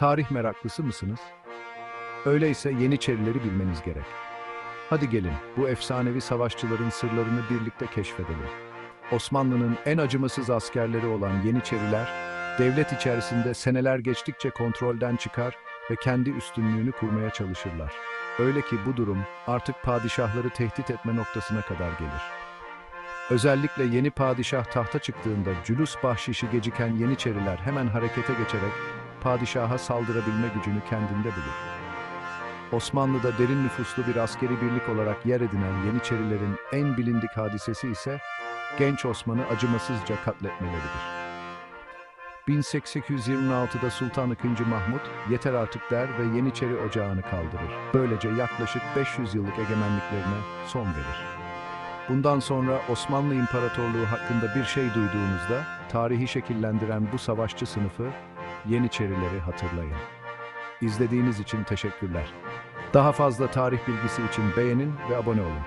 Tarih meraklısı mısınız? Öyleyse Yeniçerileri bilmeniz gerek. Hadi gelin bu efsanevi savaşçıların sırlarını birlikte keşfedelim. Osmanlı'nın en acımasız askerleri olan Yeniçeriler, devlet içerisinde seneler geçtikçe kontrolden çıkar ve kendi üstünlüğünü kurmaya çalışırlar. Öyle ki bu durum artık padişahları tehdit etme noktasına kadar gelir. Özellikle yeni padişah tahta çıktığında cülus bahşişi geciken Yeniçeriler hemen harekete geçerek padişaha saldırabilme gücünü kendinde bulur. Osmanlı'da derin nüfuslu bir askeri birlik olarak yer edinen Yeniçerilerin en bilindik hadisesi ise genç Osman'ı acımasızca katletmeleridir. 1826'da Sultan II. Mahmut yeter artık der ve Yeniçeri ocağını kaldırır. Böylece yaklaşık 500 yıllık egemenliklerine son verir. Bundan sonra Osmanlı İmparatorluğu hakkında bir şey duyduğunuzda tarihi şekillendiren bu savaşçı sınıfı Yeniçerileri hatırlayın. İzlediğiniz için teşekkürler. Daha fazla tarih bilgisi için beğenin ve abone olun.